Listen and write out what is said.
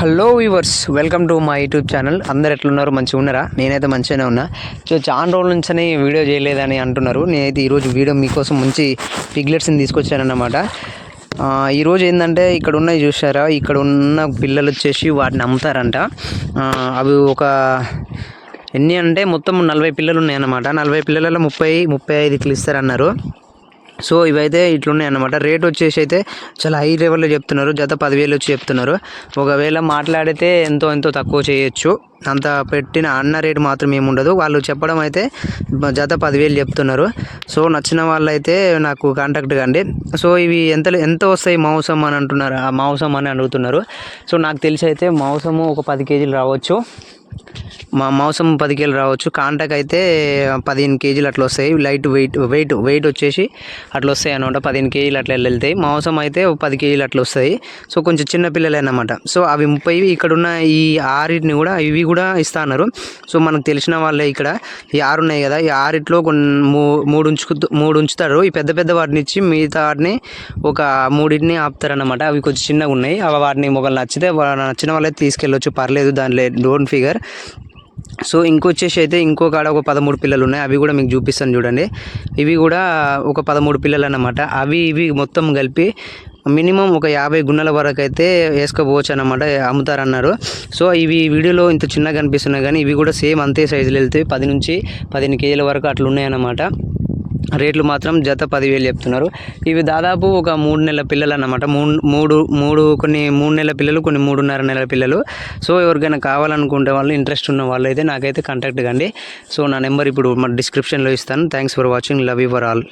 Hello viewers welcome to మా YouTube channel అందరు ఎట్లున్నారు? మంచిగా ఉన్నారా? నేనైతే మంచిగానే ఉన్నా. సో చాలా రోజుల నుంచి వీడియో చేయలేదని అంటున్నారు. నేనైతే ఈరోజు వీడియో మీకోసం మంచి పిగ్లెట్స్ని తీసుకొచ్చానన్నమాట. ఈరోజు ఏంటంటే ఇక్కడ ఉన్నాయి చూసారా ఇక్కడ ఉన్న పిల్లలు వచ్చేసి వాటిని అమ్ముతారంట. అవి ఒక ఎన్ని అంటే మొత్తం నలభై పిల్లలు ఉన్నాయన్నమాట. నలభై పిల్లలలో ముప్పై ముప్పై ఐదు ఇట్లు ఇస్తారన్నారు. సో ఇవైతే ఇట్లున్నాయి అన్నమాట. రేట్ వచ్చేసి అయితే చాలా హై లెవెల్లో చెప్తున్నారు. జత పదివేలు వచ్చి చెప్తున్నారు. ఒకవేళ మాట్లాడితే ఎంతో ఎంతో తక్కువ చేయొచ్చు. అంత పెట్టిన అన్న రేటు మాత్రం ఏమి ఉండదు. వాళ్ళు చెప్పడం అయితే జత పదివేలు చెప్తున్నారు. సో నచ్చిన వాళ్ళైతే నాకు కాంటాక్ట్ కండి. సో ఇవి ఎంత ఎంత వస్తాయి మాంసం అని అంటున్నారు? ఆ మాంసం అని అడుగుతున్నారు. సో నాకు తెలిసి అయితే మాంసము ఒక పది కేజీలు రావచ్చు. మా మాంసం పది కేజీలు రావచ్చు. కాంటాక్ అయితే పదిహేను కేజీలు అట్లా వస్తాయి. లైట్ వెయిట్ వెయిట్ వెయిట్ వచ్చేసి అట్లా వస్తాయి అనమాట పదిహేను కేజీలు అట్లా వెళ్తాయి మాంసం అయితే ఒక పది కేజీలు అట్లా వస్తాయి. సో కొంచెం చిన్న పిల్లలే అన్నమాట సో అవి ముప్పై ఇక్కడ ఉన్న ఈ ఆరిటిని కూడా ఇవి కూడా ఇస్తా అన్నారు. సో మనకు తెలిసిన వాళ్ళే ఇక్కడ. ఈ ఆరు ఉన్నాయి కదా. ఈ ఆరిట్లో కొన్ని మూ- మూడు ఉంచు మూడు ఉంచుతారు ఈ పెద్ద పెద్ద వాటిని ఇచ్చి మిగతా వాటిని ఒక మూడింటిని ఆపుతారనమాట అవి కొంచెం చిన్నగా ఉన్నాయి అవి వాటిని మొగలు నచ్చితే నచ్చిన వాళ్ళైతే తీసుకెళ్ళొచ్చు. పర్లేదు దానిలో డోంట్ ఫిగర్. సో ఇంకొచ్చేసి అయితే ఇంకో కాడ ఒక పదమూడు పిల్లలు ఉన్నాయి అవి కూడా మీకు చూపిస్తాను చూడండి. ఇవి కూడా ఒక పదమూడు పిల్లలు అన్నమాట అవి ఇవి మొత్తం కలిపి మినిమం ఒక యాభై గున్నెల వరకు అయితే వేసుకోపోవచ్చు అన్నమాట అమ్ముతారన్నారు. సో ఇవి వీడియోలో ఇంత చిన్నగా కనిపిస్తున్నాయి కానీ ఇవి కూడా సేమ్ అంతే సైజులు వెళ్తాయి పది నుంచి పదిహేను కేజీల వరకు అట్లా ఉన్నాయన్నమాట రేట్లు మాత్రం జత పదివేలు చెప్తున్నారు. ఇవి దాదాపు ఒక మూడు నెలల పిల్లలు అన్నమాట మూడు మూడు మూడు కొన్ని మూడు నెలల పిల్లలు కొన్ని మూడున్నర నెలల పిల్లలు. సో ఎవరికైనా కావాలనుకుంటే వాళ్ళు ఇంట్రెస్ట్ ఉన్న వాళ్ళు అయితే నాకైతే కాంటాక్ట్ కండి. సో నా నెంబర్ ఇప్పుడు మన డిస్క్రిప్షన్లో ఇస్తాను. Thanks for watching love your all